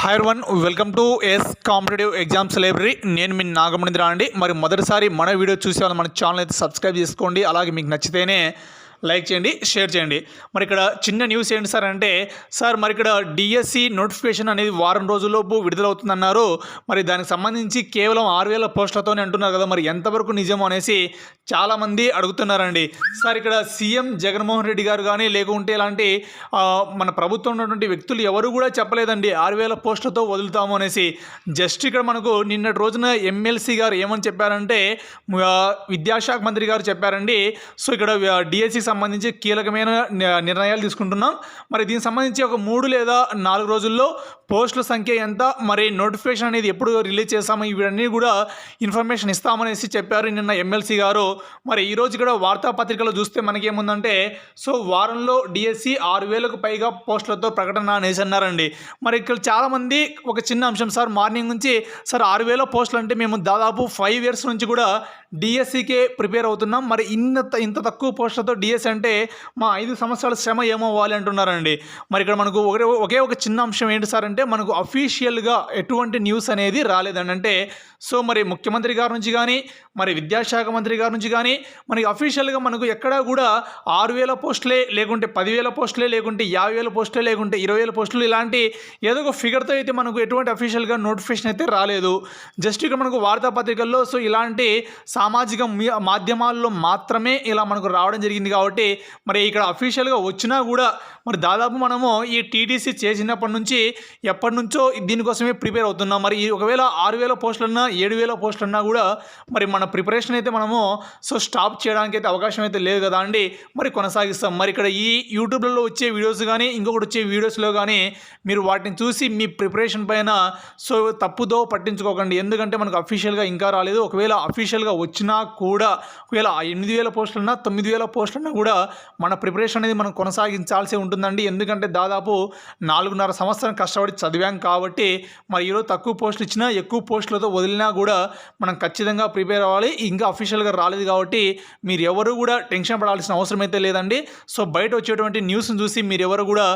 Hi one welcome to S competitive exams library నేను మీ నాగమణింద్ర అండి. మరి మొదటిసారి మన వీడియో చూసే వాళ్ళు మన ఛానల్ అయితే సబ్స్క్రైబ్ చేసుకోండి. అలాగే మీకు నచ్చితేనే లైక్ చేయండి షేర్ చేయండి. మరి ఇక్కడ చిన్న న్యూస్ ఏంటి సార్ అంటే సార్ మరి ఇక్కడ డిఎస్సి నోటిఫికేషన్ అనేది వారం రోజుల్లోపు విడుదలవుతుందన్నారు. మరి దానికి సంబంధించి కేవలం ఆరు వేల పోస్టులతోనే అంటున్నారు కదా మరి ఎంతవరకు నిజం అనేసి చాలామంది అడుగుతున్నారండి. సార్ ఇక్కడ సీఎం జగన్మోహన్ రెడ్డి గారు కానీ లేకుంటే ఇలాంటి మన ప్రభుత్వం ఉన్నటువంటి వ్యక్తులు ఎవరు కూడా చెప్పలేదండి. ఆరు వేల పోస్టులతో వదులుతాము అనేసి. జస్ట్ ఇక్కడ మనకు నిన్నటి రోజున ఎమ్మెల్సీ గారు ఏమని చెప్పారంటే విద్యాశాఖ మంత్రి గారు చెప్పారండి. సో ఇక్కడ డిఎస్సి సంబంధించి కీలకమైన నిర్ణయాలు తీసుకుంటున్నాం. మరి దీనికి సంబంధించి ఒక మూడు లేదా నాలుగు రోజుల్లో పోస్టుల సంఖ్య ఎంత మరి నోటిఫికేషన్ అనేది ఎప్పుడు రిలీజ్ చేస్తామో ఇవన్నీ కూడా ఇన్ఫర్మేషన్ ఇస్తామనేసి చెప్పారు నిన్న ఎమ్మెల్సీ గారు. మరి ఈరోజు కూడా వార్తాపత్రికలో చూస్తే మనకేముందంటే సో వారంలో డిఎస్సి ఆరు వేలకు పైగా పోస్టులతో ప్రకటన అనేసి అన్నారండి. మరి ఇక్కడ చాలామంది ఒక చిన్న అంశం సార్ మార్నింగ్ నుంచి సార్ ఆరు వేల పోస్టులు అంటే మేము దాదాపు ఫైవ్ ఇయర్స్ నుంచి కూడా డిఎస్సికే ప్రిపేర్ అవుతున్నాం. మరి ఇంత ఇంత తక్కువ పోస్టులతో డిఎస్సి అంటే మా ఐదు సంవత్సరాల శ్రమ ఏమవ్వాలి అంటున్నారండి. మరి ఇక్కడ మనకు ఒకే ఒకే ఒక చిన్న అంశం ఏంటి సార్ అంటే అంటే మనకు అఫీషియల్గా ఎటువంటి న్యూస్ అనేది రాలేదని అంటే సో మరి ముఖ్యమంత్రి గారి నుంచి కానీ మరి విద్యాశాఖ మంత్రి గారి నుంచి కానీ మనకి అఫీషియల్గా మనకు ఎక్కడా కూడా ఆరు వేల పోస్టులే లేకుంటే పదివేల పోస్టులే లేకుంటే యాభై వేల పోస్టులే లేకుంటే ఇరవై వేల పోస్టులు ఇలాంటి ఏదో ఒక ఫిగర్తో అయితే మనకు ఎటువంటి అఫీషియల్గా నోటిఫికేషన్ అయితే రాలేదు. జస్ట్ ఇక్కడ మనకు వార్తాపత్రికల్లో సో ఇలాంటి సామాజిక మాధ్యమాల్లో మాత్రమే ఇలా మనకు రావడం జరిగింది కాబట్టి మరి ఇక్కడ అఫీషియల్గా వచ్చినా కూడా మరి దాదాపు మనము ఈ టీటీసీ చేసినప్పటి నుంచి ఎప్పటి నుంచో దీనికోసమే ప్రిపేర్ అవుతున్నాం. మరి ఒకవేళ ఆరు వేల పోస్టులన్నా ఏడు వేల పోస్టులన్నా కూడా మరి మన ప్రిపరేషన్ అయితే మనము సో స్టాప్ చేయడానికి అయితే అవకాశం అయితే లేదు కదా అండి. మరి కొనసాగిస్తాం. మరి ఇక్కడ ఈ యూట్యూబ్లలో వచ్చే వీడియోస్ కానీ ఇంకొకటి వచ్చే వీడియోస్లో కానీ మీరు వాటిని చూసి మీ ప్రిపరేషన్ పైన సో తప్పుదో పట్టించుకోకండి. ఎందుకంటే మనకు అఫీషియల్గా ఇంకా రాలేదు. ఒకవేళ అఫీషియల్గా వచ్చినా కూడా ఒకవేళ ఎనిమిది వేల పోస్టులన్నా తొమ్మిది వేల పోస్టులన్నా కూడా మన ప్రిపరేషన్ అనేది మనం కొనసాగించాల్సి ఉంటుందండి. ఎందుకంటే దాదాపు నాలుగున్నర సంవత్సరం కష్టపడి చదివాం కాబట్టి మరి ఈరోజు తక్కువ పోస్టులు ఇచ్చినా ఎక్కువ పోస్టులతో వదిలినా కూడా మనం ఖచ్చితంగా ప్రిపేర్ అవ్వాలి. ఇంకా అఫీషియల్గా రాలేదు కాబట్టి మీరు ఎవరు కూడా టెన్షన్ పడాల్సిన అవసరం అయితే లేదండి. సో బయట వచ్చేటువంటి న్యూస్ని చూసి మీరు ఎవరు కూడా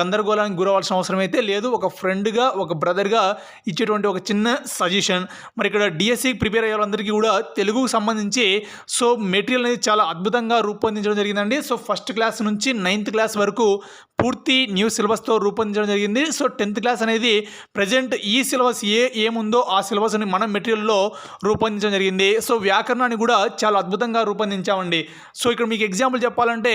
గందరగోళానికి గురవాల్సిన అవసరం అయితే లేదు. ఒక ఫ్రెండ్గా ఒక బ్రదర్గా ఇచ్చేటువంటి ఒక చిన్న సజెషన్. మరి ఇక్కడ డిఎస్సి ప్రిపేర్ అయ్యే వాళ్ళందరికీ కూడా తెలుగుకు సంబంధించి సో మెటీరియల్ అనేది చాలా అద్భుతంగా రూపొందించడం జరిగిందండి. సో ఫస్ట్ క్లాస్ నుంచి నైన్త్ క్లాస్ వరకు పూర్తి న్యూ సిలబస్తో రూపొందించడం జరిగింది. సో టెన్త్ క్లాస్ అనేది ప్రజెంట్ ఈ సిలబస్ ఏ ఏముందో ఆ సిలబస్ని మనం మెటీరియల్లో రూపొందించడం జరిగింది. సో వ్యాకరణాన్ని కూడా చాలా అద్భుతంగా రూపొందించామండి. సో ఇక్కడ మీకు ఎగ్జాంపుల్ చెప్పాలంటే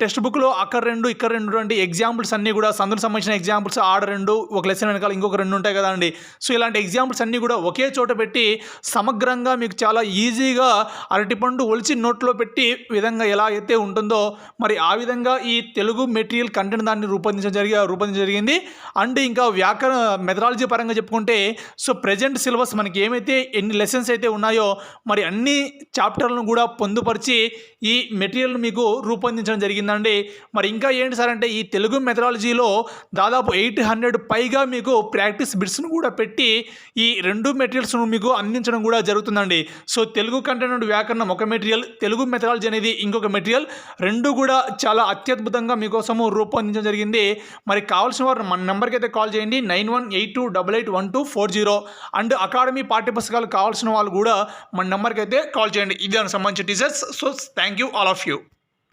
టెక్స్ట్ బుక్లో అక్కడ రెండు ఇక్కడ రెండు అంటే ఎగ్జాంపుల్స్ అన్నీ కూడా సందుకు సంబంధించిన ఎగ్జాంపుల్స్ ఆడ రెండు ఒక లెసన్ వెనకాల ఇంకొక రెండు ఉంటాయి కదా అండి. సో ఇలాంటి ఎగ్జాంపుల్స్ అన్నీ కూడా ఒకే చోట పెట్టి సమగ్రంగా మీకు చాలా ఈజీగా అరటిపండు ఒలిచి నోట్లో పెట్టి విధంగా ఎలా అయితే ఉంటుందో మరి ఆ విధంగా ఈ తెలుగు మెటీరియల్ కంటెంట్ దాన్ని రూపొందించడం జరిగి రూపొందించడం జరిగింది. అండ్ ఇంకా వ్యాకరణ మెథడాలజీ పరంగా చెప్పుకుంటే సో ప్రజెంట్ సిలబస్ మనకి ఏమైతే ఎన్ని లెసన్స్ అయితే ఉన్నాయో మరి అన్ని చాప్టర్లను కూడా పొందుపరిచి ఈ మెటీరియల్ మీకు రూపొందించడం జరిగిందండి. మరి ఇంకా ఏంటి సార్ అంటే ఈ తెలుగు మెథడాలజీలో దాదాపు ఎయిట్ హండ్రెడ్ పైగా మీకు ప్రాక్టీస్ బిట్స్ను కూడా పెట్టి ఈ రెండు మెటీరియల్స్ను మీకు అందించడం కూడా జరుగుతుందండి. సో తెలుగు కంటెంట్ వ్యాకరణం ఒక మెటీరియల్ తెలుగు మెథడాలజీ అనేది ఇంకొక మెటీరియల్ రెండు కూడా చాలా అత్యద్భుతంగా మీకోసము రూపొందించడం జరిగింది. మరి కావాల్సిన వారు మన నెంబర్కి అయితే కాల్ చేయండి. Nine one eight two double eight one two four zero and academy పాఠ్యపుస్తకాలు కావాల్సిన వాళ్ళు కూడా మన నెంబర్కి అయితే కాల్ చేయండి. ఇది దానికి సంబంధించిన teachers. So thank you all of you